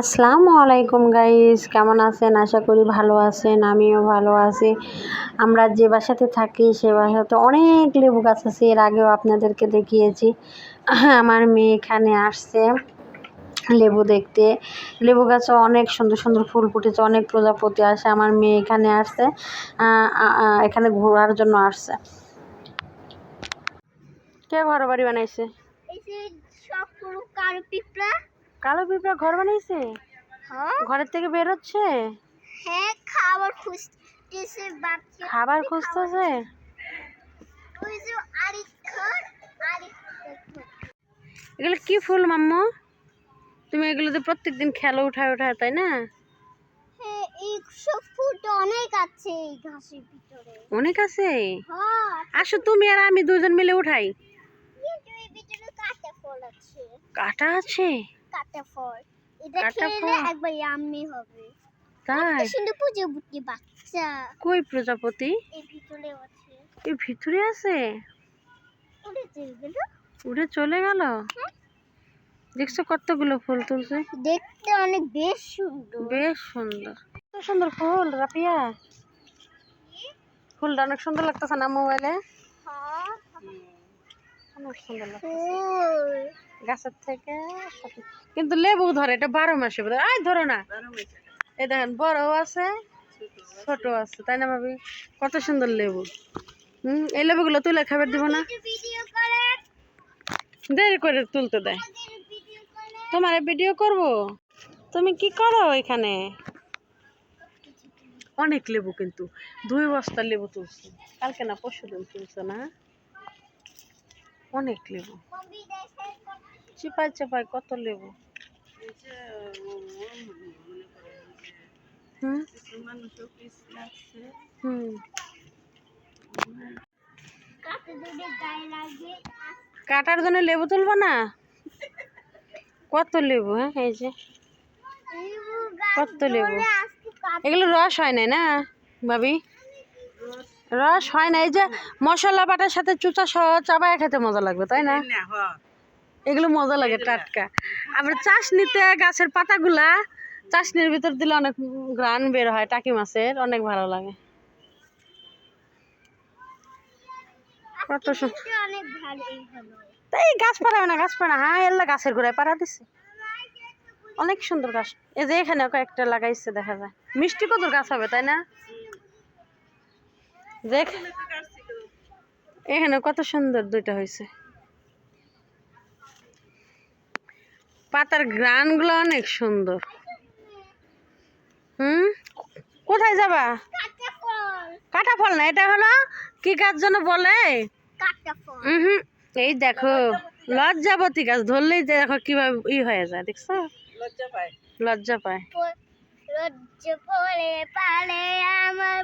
আসসালামু আলাইকুম গাইস কেমন আছেন? আশা করি ভালো আছেন, আমিও ভালো আছি। আমরা যে বাসাতে থাকি, সে বাসাতে অনেক লেবু গাছ আছে, এর আগেও আপনাদেরকে দেখিয়েছি। আমার মেয়ে এখানে আসছে লেবু দেখতে। লেবু গাছে অনেক সুন্দর সুন্দর ফুল ফুটেছে, অনেক প্রজাপতি আসে। আমার মেয়ে এখানে আসছে এখানে ঘোরার জন্য আসছে। কে ঘর বাড়ি বানাইছে পুরো পিঁপড়া কালো পিঁপড়া ঘর বানাইছে হ্যাঁ। ঘরের থেকে বেরোচ্ছে হ্যাঁ খাবার খুঁজতেছে খাবার খুঁজতেছে। এগুলো কি ফুল মাম্মু? তুমি এগুলো তো প্রত্যেকদিন খেলো উঠায় উঠায় তাই না? হ্যাঁ অনেক আছে হ্যাঁ। আসো তুমি আর আমি দুজন মিলে উঠাই। কাঁটা আছে? কাটা ফল এটা খেলে একবার ইয়াম্মি হবে। তাই? সুন্দর বুটি বাচ্চা। কই প্রজাপতি? এই ভিতরে আছে। এই ভিতরে আছে? ওটা গেল। উড়ে চলে গেল? দেখছ কতগুলো ফুল তুলছে? দেখতে অনেক বেশ সুন্দর। বেশ সুন্দর। কত সুন্দর ফুল রাপিয়া ফুলটা অনেক সুন্দর লাগতেছে না মোবাইলে? হ্যাঁ। অনেক সুন্দর ফুল। গাছের থেকে কিন্তু লেবু ধরে এটা বারো মাসে বোধ আয় ধরো না। এই দেখেন বড়ও আছে ছোট আছে। তাই না ভাবি? কত সুন্দর লেবু। হুম এই লেবুগুলো তুলে খাবার দিব না। দেরি করে তুলতে দেয়। তোমার ভিডিও করব? তুমি কি করো এখানে? অনেক লেবু কিন্তু। দুই বস্তা লেবু তুলছি। কালকে না পরশু দিন তুলছো না? অনেক লেবু। চিপাই চিপাই কত লেবু? কাটার জন্য লেবু তুলবো না? কত লেবু হ্যাঁ এই যে। কত লেবু? এগুলো রস হয় না না, ভাবি? রস হয় না এই যে মশলা বাটার সাথে চুচা সহ চাবায় খেতে মজা লাগবে, তাই না? এগুলো মজা লাগে টাটকা। আবার চাশনিতে গাছের পাতাগুলা চাশনির ভিতর দিলে অনেক গ্রান বের হয় টাকি মাছের অনেক ভালো লাগে। কত তাই গাছ পাড়াবে না গাছ পাড়া। হ্যাঁ এল্লা গাছের গোড়ায় পাড়া দিছে। অনেক সুন্দর গাছ। এই যে এখানে কয়েকটা লাগাইছে দেখা যায়। মিষ্টি কদর গাছ হবে তাই না? দেখ। এখানে কত সুন্দর দুইটা হয়েছে পাতার গ্রানগুলো অনেক সুন্দর। হুম? কোথায় যাবা? কাঁচা ফল কাটা ফল না এটা হলো কি গাছ যেন বলে? কাঁচা হুম এই দেখো লজ্জাবতী গাছ। ধরলেই দেখো কীভাবে ই হয়ে যায় দেখছ? লজ্জা পায়।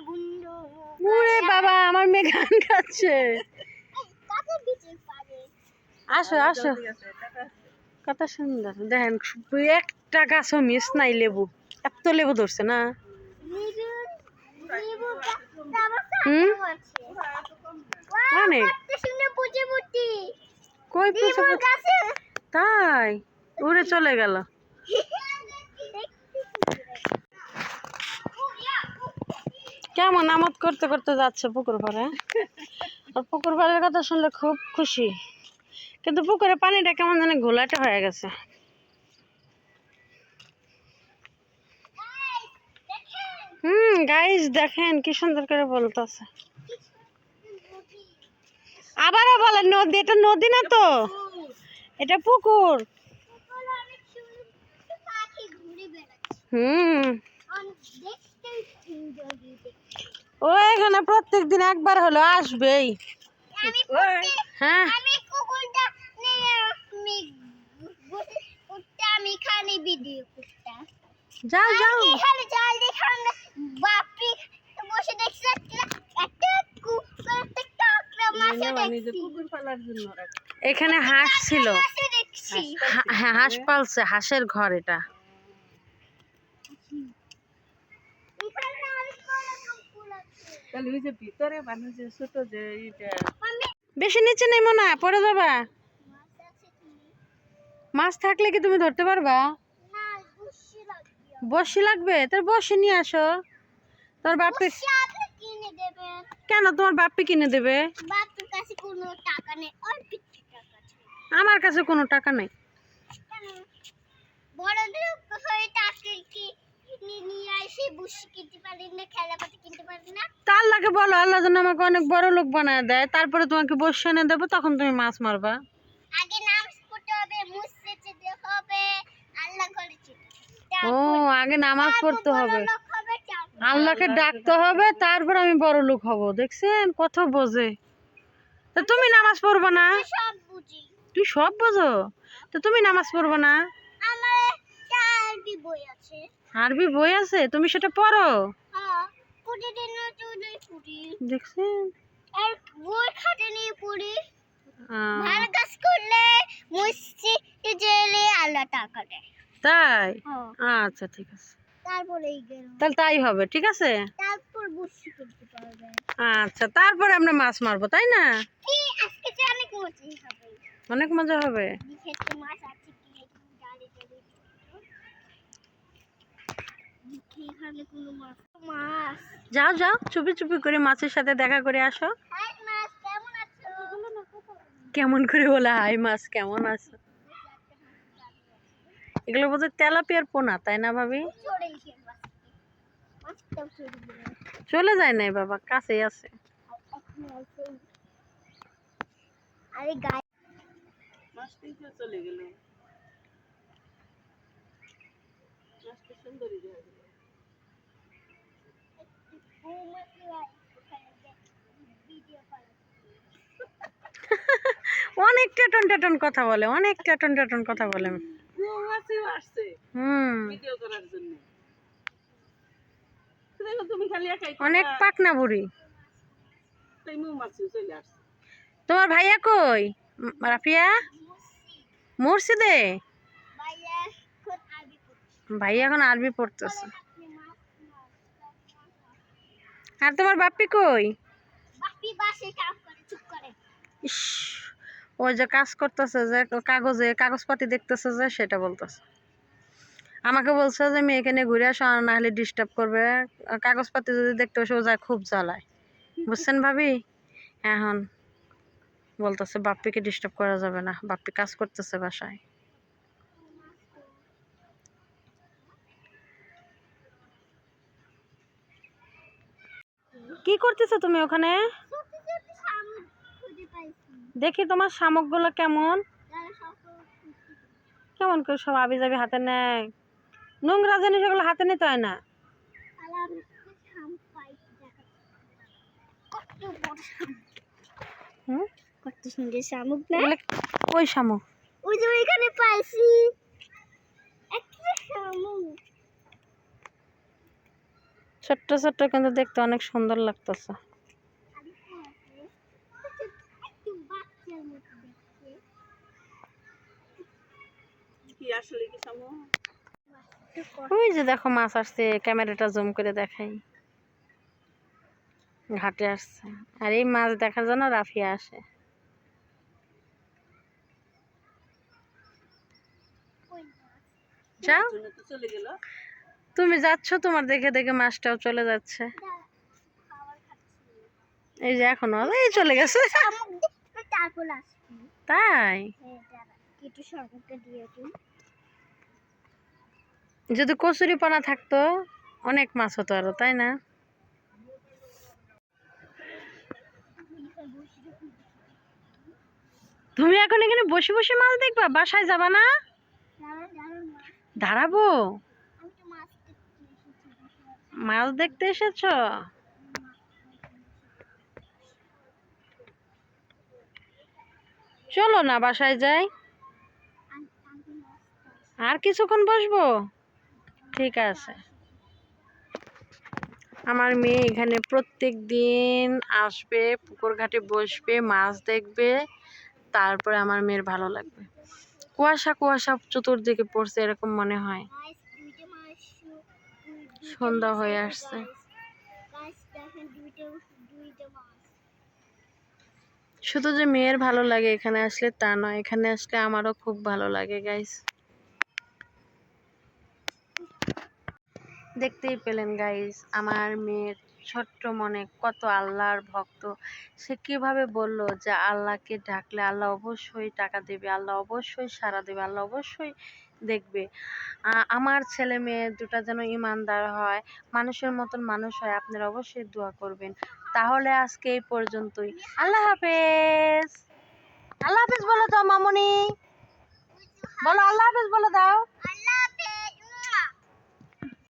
বন্ধু। ওরে বাবা আমার মেয়ে গান গাচ্ছে। আসো আসো। কত সুন্দর দেখেন একটা গাছও মিস নাই লেবু। এত লেবু ধরছে না? অনেক বুটি কই তাই? উড়ে চলে গেল। কেমন আমোদ করতে করতে যাচ্ছে পুকুর পাড়ে পুকুর পাড়ের কথা শুনলে খুব খুশি। কিন্তু পুকুরে পানিটা কেমন জানি ঘোলাটে হয়ে গেছে। হুম গাইস দেখেন কি সুন্দর করে বলতেছে। আবারও বলে নদী এটা নদী না তো? এটা পুকুর। হুম। ও এখানে প্রত্যেক দিন একবার হলো আসবেই। হ্যাঁ আমি কুকুরটা নিয়ে আমি কুকুরটা আমি খালি ভিডিও করতাম যাও যাও। এখানে বাপরে বসে দেখছি একটা কুকুর একটা কাকড়া মাছও দেখছি। এখানে হাঁস ছিল। মাছও দেখছি। হা- হ্যাঁ হাঁস পালছে হাঁসের ঘর এটা। বেশি নিচে নেমো না পড়ে যাবা। মাছ আছে তুমি মাছ থাকলে কি তুমি ধরতে পারবা? বসি লাগবে? তোর বসি নিয়ে আসো। তোর বাপে আপনি কিনে তোমার বাপ্পি কিনে দেবে? আমার কাছে কোনো টাকা নেই। কেন? বড়দের হয়ে টাকা কি কিনে নিয়ে আসে? বুসি কিনতে পারি না খেলাপাতি কিনতে পারি না। তা আল্লাহকে বলো আল্লাহ যেন আমাকে অনেক বড় লোক বানায় দেয়। তারপরে তোমাকে বসে এনে দেবো তখন তুমি মাছ মারবা। ও আগে নামাজ পড়তে হবে। আল্লাহকে ডাকতে হবে তারপর আমি বড় লোক হব দেখছেন? কত বোঝে। তা তুমি নামাজ পড়বে না? তুই সব বোঝো। তো তুমি নামাজ পড়বে না? আরবি বই আছে? তুমি সেটা পড়ো? হ্যাঁ দেখছেন? বই খাটে নিয়ে পড়ি ভালো কাজ করলে মসজিদে গেলে আল্লাহ টাকা দেয়। তাই? হ্যাঁ। আচ্ছা ঠিক আছে। তাহলে তাই হবে ঠিক আছে? তারপর বুঝতে করতে পারবে। আচ্ছা তারপরে আমরা মাছ মারবো তাই না? আজকে যে অনেক মজাই হবে। অনেক মজা হবে? মাছ আছে কি যাও যাও চুপি চুপি করে মাছের সাথে দেখা করে আসো। কেমন কেমন করে বলে হাই মাছ কেমন আছো? এগুলো বোধহয় তেলাপিয়ার পোনা তাই না ভাবি? চলে যায় নাই বাবা কাছেই আছে। চলে গেল সুন্দরী অনেক টেটন টেটন কথা বলে অনেক টেটন টেটন কথা বলে। মাছিও আসছে ভিডিও করার জন্য। তুমি খালি একাই অনেক পাকনা বুড়ি। তাই মৌমাছিও চলে আসছে। তোমার ভাইয়া কই? রাফিয়া? মুর্শিদে? ভাইয়া এখন ভাইয়া এখন আরবি পড়তেছে। আর তোমার বাপ্পি কই? বাপি বাসে কাম করে চুপ করে। ইস। ওই যে কাজ করতেছে যে, কাগজে, কাগজপাতি দেখতেছে যে, সেটা বলতেছে। আমাকে বলছে যে আমি এখানে ঘুরে আসো না হলে ডিস্টার্ব করবে। কাগজপাতি যদি দেখতে বসে, ও যায় খুব জ্বালায়। বুঝছেন ভাবি? এখন বলতেছে, বাপ্পিকে ডিস্টার্ব করা যাবে না। বাপ্পি কাজ করতেছে বাসায়। কি করতেছো তুমি ওখানে? দেখি তোমার শামুকগুলো কেমন? কেমন করে সব আবি যাবি হাতে নেয়। নোংরা জিনিস ওগুলো হাতে নিতে হয় না। ওই শামুক? ছোট্ট ছোট্ট কিন্তু দেখতে অনেক সুন্দর লাগতেছে একটু বাচ্চার মতো দেখতে কি আসলে কি সামু ওই যে দেখো মাছ আসছে ক্যামেরাটা জুম করে দেখাই। ঘাটে আসছে। আর এই মাছ দেখার জন্য রাফিয়া আসে। যাও। চলে গেল তুমি যাচ্ছ তোমার দেখে দেখে মাছটাও চলে যাচ্ছে। এই যে এখনও এই চলে গেছে। তাই হ্যাঁ দাঁড়া একটু শামুকটা দিয়ে দিই যদি কচুরি পানা থাকতো, অনেক মাছ হতো আরও, তাই না? তুমি এখন এখানে বসে বসে মাছ দেখবা? বাসায় যাবা না? দাঁড়া দাঁড়া দাঁড়াবো? মাছ দেখতে এসেছি? চলো না, বাসায় যাই। আর কিছুক্ষণ বসবো? ঠিক আছে। আমার মেয়ে এখানে প্রত্যেক দিন আসবে, পুকুর ঘাটে বসবে, মাছ দেখবে, তারপরে আমার মেয়ের ভালো লাগবে। কুয়াশা কুয়াশা চতুর্দিকে পড়ছে, এরকম মনে হয়। সন্ধ্যা হয়ে আসছে। শুধু যে মেয়ের ভালো লাগে এখানে আসলে তা নয়, এখানে আসলে আমারও খুব ভালো লাগে গাইস দেখতেই পেলেন গাইস আমার মেয়ের ছোট্ট মনে কত আল্লাহর ভক্ত। সে কীভাবে বলল যে আল্লাহকে ডাকলে আল্লাহ অবশ্যই টাকা দেবে, আল্লাহ অবশ্যই সাড়া দেবে, আল্লাহ অবশ্যই দেখবে। আমার ছেলে মেয়ে দুটা যেন ইমানদার হয়, মানুষের মতন মানুষ হয়, আপনারা অবশ্যই দোয়া করবেন। তাহলে আজকে এই পর্যন্তই। আল্লাহ হাফেজ। আল্লাহ হাফেজ বলো তো, মামনি। বলো, আল্লাহ হাফেজ বলে দাও।